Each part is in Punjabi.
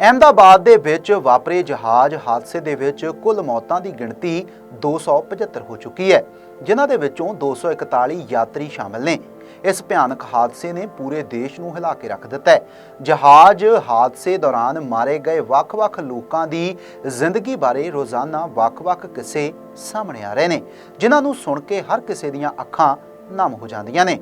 ਅਹਿਮਦਾਬਾਦ ਦੇ ਵਿੱਚ ਵਾਪਰੇ ਜਹਾਜ਼ ਹਾਦਸੇ ਦੇ ਵਿੱਚ ਕੁੱਲ ਮੌਤਾਂ ਦੀ ਗਿਣਤੀ 275 ਹੋ ਚੁੱਕੀ ਹੈ, ਜਿਨ੍ਹਾਂ ਦੇ ਵਿੱਚੋਂ 241 ਯਾਤਰੀ ਸ਼ਾਮਲ ਨੇ। ਇਸ ਭਿਆਨਕ ਹਾਦਸੇ ਨੇ ਪੂਰੇ ਦੇਸ਼ ਨੂੰ ਹਿਲਾ ਕੇ ਰੱਖ ਦਿੱਤਾ ਹੈ। ਜਹਾਜ਼ ਹਾਦਸੇ ਦੌਰਾਨ ਮਾਰੇ ਗਏ ਵੱਖ-ਵੱਖ ਲੋਕਾਂ ਦੀ ਜ਼ਿੰਦਗੀ ਬਾਰੇ ਰੋਜ਼ਾਨਾ ਵੱਖ-ਵੱਖ ਕਿੱਸੇ ਸਾਹਮਣੇ ਆ ਰਹੇ ਨੇ, ਜਿਨ੍ਹਾਂ ਨੂੰ ਸੁਣ ਕੇ ਹਰ ਕਿਸੇ ਦੀਆਂ ਅੱਖਾਂ ਨਮ ਹੋ ਜਾਂਦੀਆਂ ਨੇ।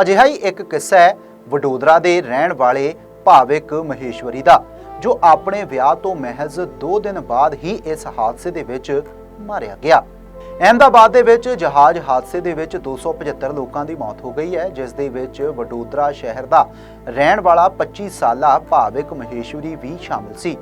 ਅਜਿਹਾ ਹੀ ਇੱਕ ਕਿੱਸਾ ਹੈ, ਵਡੋਦਰਾ ਦੇ ਰਹਿਣ ਵਾਲੇ ਭਾਵਿਕ ਮਹੇਸ਼ਵਰੀ ਦਾ, ਜੋ ਆਪਣੇ ਵਿਆਹ ਤੋਂ ਮਹਿਜ਼ 2 ਦਿਨ ਬਾਅਦ ਹੀ ਇਸ ਹਾਦਸੇ ਦੇ ਵਿੱਚ ਮਾਰਿਆ ਗਿਆ। ਅਹਿਮਦਾਬਾਦ ਦੇ ਵਿੱਚ ਜਹਾਜ਼ ਹਾਦਸੇ ਦੇ ਵਿੱਚ 275 ਲੋਕਾਂ ਦੀ ਮੌਤ ਹੋ ਗਈ ਹੈ, ਜਿਸ ਦੇ ਵਿੱਚ ਵਡੋਦਰਾ ਸ਼ਹਿਰ ਦਾ ਰਹਿਣ ਵਾਲਾ 25 ਸਾਲਾ ਭਾਵਿਕ ਮਹੇਸ਼ਵਰੀ ਵੀ ਸ਼ਾਮਲ ਸੀ।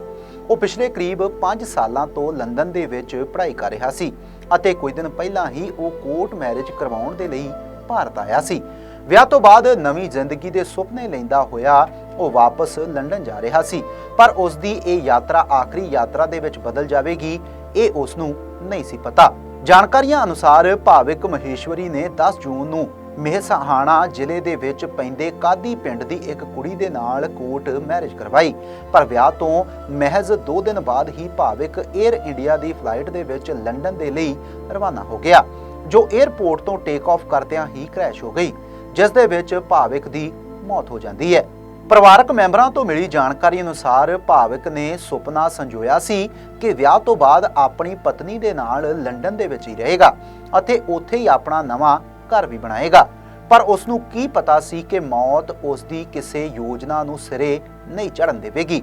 ਉਹ ਪਿਛਲੇ ਕਰੀਬ 5 ਸਾਲਾਂ ਤੋਂ ਲੰਡਨ ਦੇ ਵਿੱਚ ਪੜ੍ਹਾਈ ਕਰ ਰਿਹਾ ਸੀ ਅਤੇ ਕੁਝ ਦਿਨ ਪਹਿਲਾਂ ਹੀ ਉਹ ਕੋਰਟ ਮੈਰਿਜ ਕਰਵਾਉਣ ਦੇ ਲਈ ਭਾਰਤ ਆਇਆ ਸੀ। ਵਿਆਹ ਤੋਂ ਬਾਅਦ ਨਵੀਂ ਜ਼ਿੰਦਗੀ ਦੇ ਸੁਪਨੇ ਲੈਂਦਾ ਹੋਇਆ ਉਹ ਵਾਪਸ ਲੰਡਨ ਜਾ ਰਿਹਾ ਸੀ, ਪਰ ਉਸ ਦੀ ਇਹ ਯਾਤਰਾ ਆਖਰੀ ਯਾਤਰਾ ਦੇ ਵਿੱਚ ਬਦਲ ਜਾਵੇਗੀ, ਇਹ ਉਸ ਨੂੰ ਨਹੀਂ ਸੀ ਪਤਾ। ਜਾਣਕਾਰੀਆਂ ਅਨੁਸਾਰ ਭਾਵਿਕ ਮਹੇਸ਼ਵਰੀ ਨੇ 10 ਜੂਨ ਨੂੰ ਮਹਿਸਹਾਣਾ ਜ਼ਿਲ੍ਹੇ ਦੇ ਵਿੱਚ ਪੈਂਦੇ ਕਾਦੀ ਪਿੰਡ ਦੀ ਇੱਕ ਕੁੜੀ ਦੇ ਨਾਲ ਕੋਰਟ ਮੈਰਿਜ ਕਰਵਾਈ, ਪਰ ਵਿਆਹ ਤੋਂ ਮਹਿਜ਼ 2 ਦਿਨ ਬਾਅਦ ਹੀ ਭਾਵਿਕ 에ਅਰ ਇੰਡੀਆ ਦੀ ਫਲਾਈਟ ਦੇ ਵਿੱਚ ਲੰਡਨ ਦੇ ਲਈ ਰਵਾਨਾ ਹੋ ਗਿਆ, ਜੋ 에ਅਰਪੋਰਟ ਤੋਂ ਟੇਕ ਆਫ ਕਰਦਿਆਂ ਹੀ ਕ੍ਰੈਸ਼ ਹੋ ਗਈ, ਜਿਸ ਦੇ ਵਿੱਚ ਭਾਵਿਕ ਦੀ ਮੌਤ ਹੋ ਜਾਂਦੀ ਹੈ। ਪਰਿਵਾਰਕ ਮੈਂਬਰਾਂ ਤੋਂ ਮਿਲੀ ਜਾਣਕਾਰੀ ਅਨੁਸਾਰ ਭਾਵਿਕ ਨੇ ਸੁਪਨਾ ਸੰਜੋਇਆ ਸੀ ਕਿ ਵਿਆਹ ਤੋਂ ਬਾਅਦ ਆਪਣੀ ਪਤਨੀ ਦੇ ਨਾਲ ਲੰਡਨ ਦੇ ਵਿੱਚ ਹੀ ਰਹੇਗਾ ਅਤੇ ਉੱਥੇ ਹੀ ਆਪਣਾ ਨਵਾਂ ਘਰ ਵੀ ਬਣਾਏਗਾ। ਪਰ ਉਸ ਨੂੰ ਕੀ ਪਤਾ ਸੀ ਕਿ ਮੌਤ ਉਸ ਦੀ ਕਿਸੇ ਯੋਜਨਾ ਨੂੰ ਸਿਰੇ ਨਹੀਂ ਚੜਨ ਦੇਵੇਗੀ।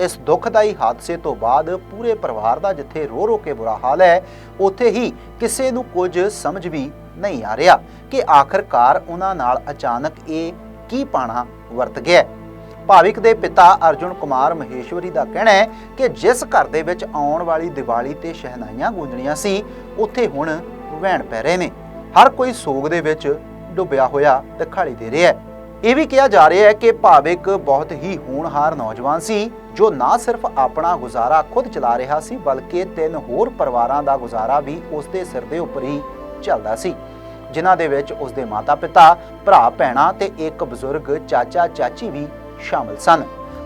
ਇਸ ਦੁਖਦਾਈ ਹਾਦਸੇ ਤੋਂ ਬਾਅਦ ਪੂਰੇ ਪਰਿਵਾਰ ਦਾ ਜਿੱਥੇ ਰੋ ਰੋ ਕੇ ਬੁਰਾ ਹਾਲ ਹੈ, ਉੱਥੇ ਹੀ ਕਿਸੇ ਨੂੰ ਕੁਝ ਸਮਝ ਵੀ ਨਹੀਂ ਆ ਰਿਹਾ ਕਿ ਆਖਰਕਾਰ ਉਹਨਾਂ ਨਾਲ ਅਚਾਨਕ ਇਹ ਕੀ ਪਾਣਾ ਵਰਤ ਗਿਆ ਭਾਵਿਕ ਦੇ ਪਿਤਾ ਅਰਜੁਨ ਕੁਮਾਰ ਮਹੇਸ਼ਵਰੀ ਦਾ ਕਹਿਣਾ ਹੈ ਕਿ ਜਿਸ ਘਰ ਦੇ ਵਿੱਚ ਆਉਣ ਵਾਲੀ ਦੀਵਾਲੀ ਤੇ ਸ਼ਹਿਨਾਈਆਂ ਗੂੰਜਣੀਆਂ ਸੀ ਉੱਥੇ ਹੁਣ ਵਹਿਣ ਪੈ ਰਹੇ ਨੇ। ਹਰ ਕੋਈ ਸੋਗ ਦੇ ਵਿੱਚ ਡੁੱਬਿਆ ਹੋਇਆ ਦਿਖਾਈ ਦੇ ਰਿਹਾ ਹੈ। ਇਹ ਵੀ ਕਿਹਾ ਜਾ ਰਿਹਾ ਹੈ ਕਿ ਭਾਵਿਕ ਬਹੁਤ ਹੀ ਹੋਣਹਾਰ ਨੌਜਵਾਨ ਸੀ ਜੋ ਨਾ ਸਿਰਫ ਆਪਣਾ ਗੁਜ਼ਾਰਾ ਖੁਦ ਚਲਾ ਰਿਹਾ ਸੀ ਬਲਕਿ ਤਿੰਨ ਹੋਰ ਪਰਿਵਾਰਾਂ ਦਾ ਗੁਜ਼ਾਰਾ ਵੀ ਉਸ ਦੇ ਸਿਰ ਦੇ ਉੱਪਰ ਹੀ ਚੱਲਦਾ ਸੀ ਜਿਨ੍ਹਾਂ ਦੇ ਵਿੱਚ ਉਸ ਦੇ ਮਾਤਾ-ਪਿਤਾ, ਭਰਾ ਭੈਣਾਂ ਤੇ ਇੱਕ ਬਜ਼ੁਰਗ ਚਾਚਾ ਚਾਚੀ ਵੀ ਸ਼ਾਮਲ ਸਨ।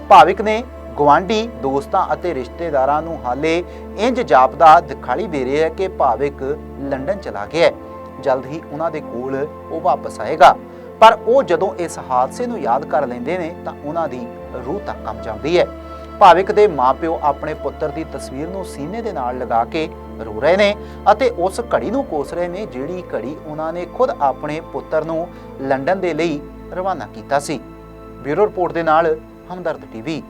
ਭਾਵਿਕ ਨੇ ਗਵਾਂਢੀ ਦੋਸਤਾਂ ਅਤੇ ਰਿਸ਼ਤੇਦਾਰਾਂ ਨੂੰ ਹਾਲੇ ਇੰਜ ਜਾਪਦਾ ਦਿਖਾਈ ਦੇ ਰਿਹਾ ਹੈ ਕਿ ਭਾਵਿਕ ਲੰਡਨ ਚਲਾ ਗਿਆ ਹੈ। ਜਲਦ ਹੀ ਉਹਨਾਂ ਦੇ ਕੋਲ ਉਹ ਵਾਪਸ ਆਏਗਾ। ਪਰ ਉਹ ਜਦੋਂ ਇਸ ਹਾਦਸੇ ਨੂੰ ਯਾਦ ਕਰ ਲੈਂਦੇ ਨੇ ਤਾਂ ਉਹਨਾਂ ਦੀ ਰੂਹ ਤੱਕ ਕੰਬ ਜਾਂਦੀ ਹੈ। ਭਾਵਿਕ ਦੇ ਮਾਪਿਓ ਆਪਣੇ ਪੁੱਤਰ ਦੀ ਤਸਵੀਰ ਨੂੰ ਸੀਨੇ ਦੇ ਨਾਲ ਲਗਾ ਕੇ ਰੋ ਰਹੇ ਨੇ ਅਤੇ ਉਸ ਘੜੀ ਨੂੰ ਕੋਸ ਰਹੇ ਨੇ ਜਿਹੜੀ ਘੜੀ ਉਹਨਾਂ ਨੇ ਖੁਦ ਆਪਣੇ ਪੁੱਤਰ ਨੂੰ ਲੰਡਨ ਦੇ ਲਈ ਰਵਾਨਾ ਕੀਤਾ ਸੀ। ਬਿਊਰੋ ਰਿਪੋਰਟ ਦੇ ਨਾਲ ਹਮਦਰਦ ਟੀਵੀ।